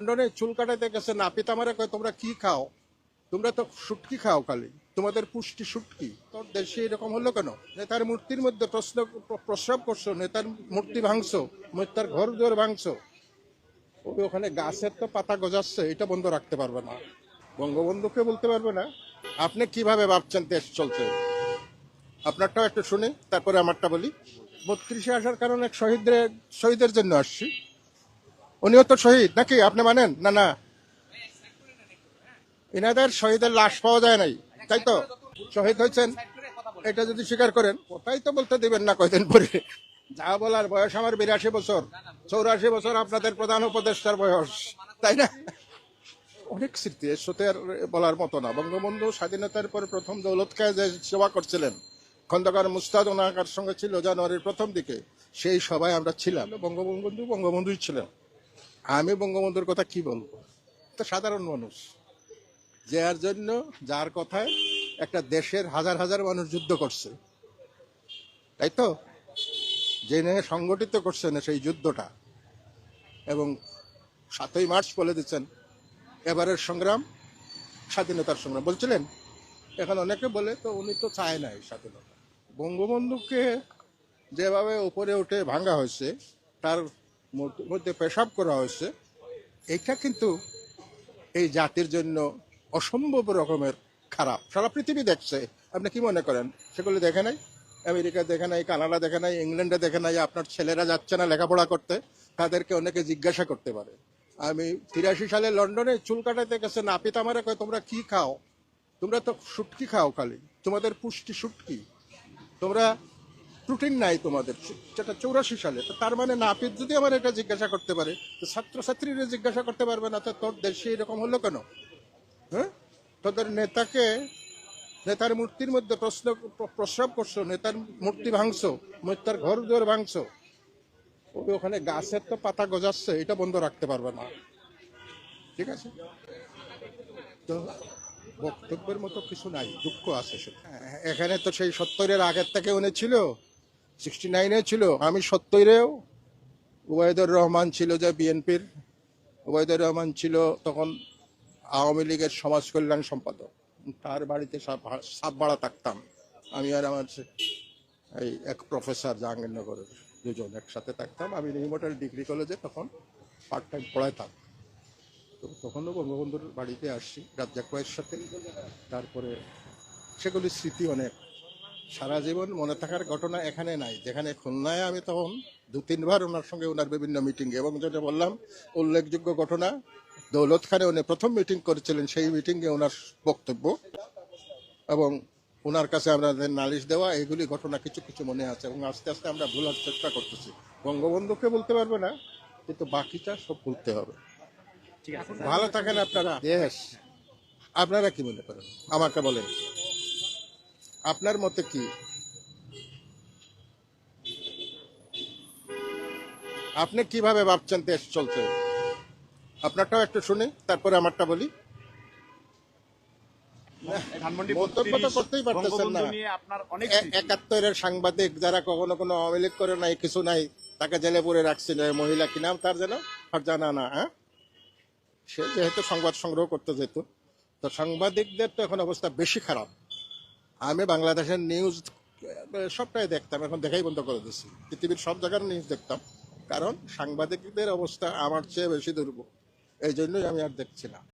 লন্ডনে চুল কাটাতে গেছে নাপিত আমারে কয়, তোমরা কি খাও? তোমরা তো শুটকি খাও খালি। তোমাদের পুষ্টি শুটকি। তোর দেশে এরকম হলো কেন? নেতার মূর্তির মধ্যে প্রশ্ন, প্রস্রাব করছ, নেতার মূর্তি ভাঙছো, নেতার ঘর দুয়ার ভাঙছো। ওই ওখানে গাছের তো পাতা গজাচ্ছে, এটা বন্ধ রাখতে পারবে না। বঙ্গবন্ধুকে বলতে পারবে না, আপনি কীভাবে ভাবছেন দেশ চলছে? আপনারটাও একটু শুনি, তারপরে আমারটা বলি। বত্রিশে আসার কারণে শহীদদের শহীদের জন্য আসছি। উনিও তো শহীদ নাকি? আপনি মানেন? না না। ইনাদের শহীদের লাশ পাওয়া যায় নাই, তাই তো? শহীদ হয়েছেন, এটা যদি স্বীকার করেন কোথায় তো বলতে দিবেন না কয়দিন পরে। যা বলার বয়স আমার বিরাশি বছর, চৌরাশি বছর আপনাদের প্রধান উপদেষ্টার বয়স, তাই না? অনেক স্মৃতি এর আর বলার মতো না। বঙ্গবন্ধু স্বাধীনতার পরে প্রথম দৌলতকে যে সেবা করছিলেন, খন্দকার মুস্তাদ ওনাকার সঙ্গে ছিল জানুয়ারির প্রথম দিকে, সেই সবাই আমরা ছিলাম। বঙ্গবন্ধু বঙ্গবন্ধুই ছিলেন। আমি বঙ্গবন্ধুর কথা কি বলব? তো সাধারণ মানুষ। যার জন্য, যার কথায় একটা দেশের হাজার হাজার মানুষ যুদ্ধ করছে। তাই তো? জেনে সংগঠিত করছেন সেই যুদ্ধটা। এবং সাতই মার্চ বলে দিচ্ছেন, এবারের সংগ্রাম, স্বাধীনতার সংগ্রাম। বলছিলেন, এখন অনেকে বলে, তো উনি তো চায় নাই স্বাধীনতা। বঙ্গবন্ধুকে যেভাবে উপরে উঠে ভাঙা হয়েছে, তার মধ্য- পেশাব করা হয়েছে। এটা কিন্তু এই জাতির জন্য অসম্ভব রকমের খারাপ। সারা পৃথিবী দেখছে। আপনি কি মনে করেন? সেগুলো দেখে নাই? আমেরিকা দেখে নাই, কানাডা দেখে নাই, ইংল্যান্ডে দেখে নাই, আপনার ছেলেরা যাচ্ছে না লেখাপড়া করতে? তাদেরকে অনেকে জিজ্ঞাসা করতে পারে। আমি তিরাশি সালে লন্ডনে চুল কাটাতে গেছে নাপিত আমারে কয়, তোমরা কি খাও? তোমরা তো সুটকি খাও খালি। তোমাদের পুষ্টি সুটকি তোমরা প্রোটিন নাই তোমাদের যেটা চৌরাশি সালে। তার মানে নাপিত যদি আমার এটা জিজ্ঞাসা করতে পারে, তো ছাত্রছাত্রীরা জিজ্ঞাসা করতে পারবে না, তো তোর দেশে এরকম হলো কেন? হ্যাঁ? তোদের নেতাকে, নেতার মূর্তির মধ্যে প্রশ্ন, প্রস্রাব করছ, নেতার মূর্তি ভাঙছো নেতার ঘর দুয়ার ভাঙছো। ওই ওখানে গাছের তো পাতা গজাচ্ছে, এটা বন্ধ রাখতে পারবে না। ঠিক আছে? তো বক্তব্যের মতো কিছু নাই, দুঃখ আছে এখানে তো সেই সত্তরের আগের থেকে উনি ছিল। সিক্সটি নাইনে ছিল, আমি সত্তরেও উবায়দুর রহমান ছিল যে বিএনপির। উবায়দুর রহমান ছিল তখন আওয়ামী লীগের সমাজ কল্যাণ সম্পাদক। তার বাড়িতে সাপ ভাড়া থাকতাম। আমি আর আমার এই এক প্রফেসর জাহাঙ্গীরনগরের দুজন একসাথে থাকতাম। আমি রিমোটাল ডিগ্রি কলেজে তখন পার্ট টাইম পড়াইতাম। তো তখনও বঙ্গবন্ধুর বাড়িতে আসছি, রাজ্জাক ভাইয়ের সাথে। তারপরে সেগুলি স্মৃতি অনেক। সারা জীবন মনে থাকার ঘটনা এখানে নাই। যেখানে খুলনায় আমি তখন দু তিনবার ওনার সঙ্গে ওনার বিভিন্ন মিটিং এবং যেটা বললাম উল্লেখযোগ্য ঘটনা দৌলত খানে উনি প্রথম মিটিং করেছিলেন সেই মিটিংয়ে ওনার বক্তব্য এবং ওনার কাছে আমাদের নালিশ দেওয়া এগুলি ঘটনা কিছু কিছু মনে আছে এবং আস্তে আস্তে আমরা ভুলার চেষ্টা করতেছি। বঙ্গবন্ধুকে বলতে পারবে না কিন্তু বাকিটা সব ভুলতে হবে। ঠিক আছে ভালো থাকেন আপনারা। দেশ আপনারা কি মনে করেন? আমাকে বলেন। আপনার মতে কি? আপনি কীভাবে ভাবছেন দেশ চলছে? আপনারটাও একটু শুনি তারপরে আমারটা বলি। ধানমন্ডি মন্তব্য তো 32 করতেই পারতেছেন না। বঙ্গবন্ধু নিয়ে আপনার অনেক এ- একাত্তরের সাংবাদিক যারা কখনো কোনো আওয়ামী লীগ করে নাই কিছু নাই তাকে জেলে পরে রাখছিল। মহিলা কি নাম তার যেন? ফারজানা না হ্যাঁ? সে যেহেতু সংবাদ সংগ্রহ করতে যেত তো সাংবাদিকদের তো এখন অবস্থা বেশি খারাপ। আমি বাংলাদেশের নিউজ সবটাই দেখতাম, এখন দেখাই বন্ধ করে দিচ্ছি পৃথিবীর সব জায়গার নিউজ দেখতাম, কারণ সাংবাদিকদের অবস্থা আমার চেয়ে বেশি দুর্বল, এই জন্যই আমি আর দেখছি না।